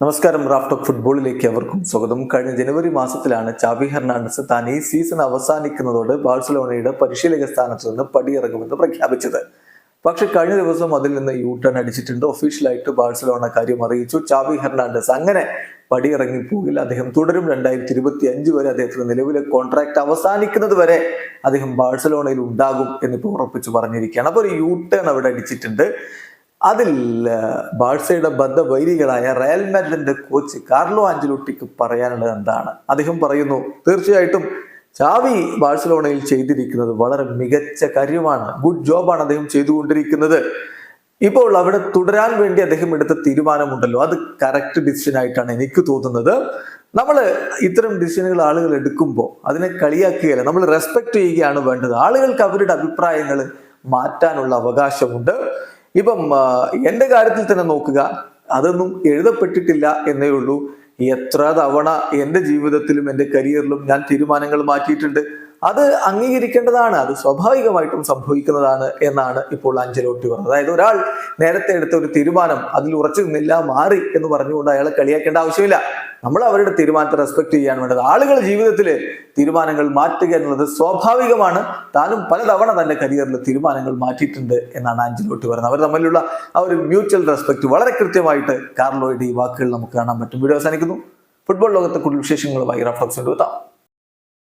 നമസ്കാരം raft of ഫുട്ബോളിലേക്ക് അവർക്കും സ്വാഗതം. കഴിഞ്ഞ ജനുവരി മാസത്തിലാണ് ചാബി ഹെർണാണ്ടസ് താൻ ഈ സീസൺ അവസാനിക്കുന്നതോടെ ബാഴ്സലോണയുടെ പരിശീലക സ്ഥാനത്ത് നിന്ന് പടിയിറങ്ങുമെന്ന് പ്രഖ്യാപിച്ചത്. പക്ഷെ കഴിഞ്ഞ ദിവസം അതിൽ നിന്ന് യൂ ടേൺ അടിച്ചിട്ടുണ്ട്. ഒഫീഷ്യലായിട്ട് ബാഴ്സലോണ കാര്യം അറിയിച്ചു. ചാബി ഹെർണാണ്ടസ് അങ്ങനെ പടിയിറങ്ങി പോകില്ല. അദ്ദേഹം തുടരും. രണ്ടായിരത്തി ഇരുപത്തി അഞ്ച് വരെ അദ്ദേഹത്തിന്റെ നിലവിലെ കോൺട്രാക്ട് അവസാനിക്കുന്നത് വരെ അദ്ദേഹം ബാഴ്സലോണയിൽ ഉണ്ടാകും എന്നിപ്പോൾ ഉറപ്പിച്ചു പറഞ്ഞിരിക്കുകയാണ്. അപ്പോൾ ഒരു യൂ ടേൺ അവിടെ അടിച്ചിട്ടുണ്ട്. അതിൽ ബാഴ്സയുടെ ബന്ധ വൈരികളായ റയൽ മാഡ്രിഡിന്റെ കോച്ച് കാർലോ ആഞ്ചലോട്ടിക്ക് പറയാനുള്ളത് എന്താണ്? അദ്ദേഹം പറയുന്നു തീർച്ചയായിട്ടും ചാവി ബാഴ്സലോണയിൽ ചെയ്തിരിക്കുന്നത് വളരെ മികച്ച കാര്യമാണ്. ഗുഡ് ജോബാണ് അദ്ദേഹം ചെയ്തുകൊണ്ടിരിക്കുന്നത്. ഇപ്പോൾ അവിടെ തുടരാൻ വേണ്ടി അദ്ദേഹം എടുത്ത തീരുമാനമുണ്ടല്ലോ. അത് കറക്റ്റ് ഡിസിഷൻ ആയിട്ടാണ് എനിക്ക് തോന്നുന്നത്. നമ്മൾ ഇത്തരം ഡിസിഷനുകൾ ആളുകൾ എടുക്കുമ്പോൾ അതിനെ കളിയാക്കുകയല്ല നമ്മൾ റെസ്പെക്ട് ചെയ്യുകയാണ് വേണ്ടത്. ആളുകൾക്ക് അവരുടെ അഭിപ്രായങ്ങൾ മാറ്റാനുള്ള അവകാശമുണ്ട്. ഇപ്പം എന്റെ കാര്യത്തിൽ തന്നെ നോക്കുക അതൊന്നും എഴുതപ്പെട്ടിട്ടില്ല എന്നേ ഉള്ളൂ. എത്ര തവണ എന്റെ ജീവിതത്തിലും എന്റെ കരിയറിലും ഞാൻ തീരുമാനങ്ങൾ മാറ്റിയിട്ടുണ്ട്. അത് അംഗീകരിക്കേണ്ടതാണ് അത് സ്വാഭാവികമായിട്ടും സംഭവിക്കുന്നതാണ് എന്നാണ് ഇപ്പോൾ അഞ്ചലോട്ടി പറഞ്ഞത്. അതായത് ഒരാൾ നേരത്തെ എടുത്ത ഒരു തീരുമാനം അതിൽ ഉറച്ചു നിന്നില്ല മാറി എന്ന് പറഞ്ഞുകൊണ്ട് അയാളെ കളിയാക്കേണ്ട ആവശ്യമില്ല. നമ്മൾ അവരുടെ തീരുമാനത്തെ റെസ്പെക്ട് ചെയ്യാൻ വേണ്ടത് ആളുകൾ ജീവിതത്തിൽ തീരുമാനങ്ങൾ മാറ്റുക എന്നുള്ളത് സ്വാഭാവികമാണ്. താനും പലതവണ തന്റെ കരിയറിൽ തീരുമാനങ്ങൾ മാറ്റിയിട്ടുണ്ട് എന്നാണ് ആഞ്ചലോട്ടി പറയുന്നത്. അവർ തമ്മിലുള്ള ആ ഒരു മ്യൂച്വൽ റെസ്പെക്ട് വളരെ കൃത്യമായിട്ട് കാർലോയുടെ ഈ വാക്കുകൾ നമുക്ക് കാണാൻ പറ്റും. വീഡിയോ അവസാനിക്കുന്നു. ഫുട്ബോൾ ലോകത്തെ കൂടുതൽ വിശേഷങ്ങളുമായി റഫ്ലക്സ് എത്താം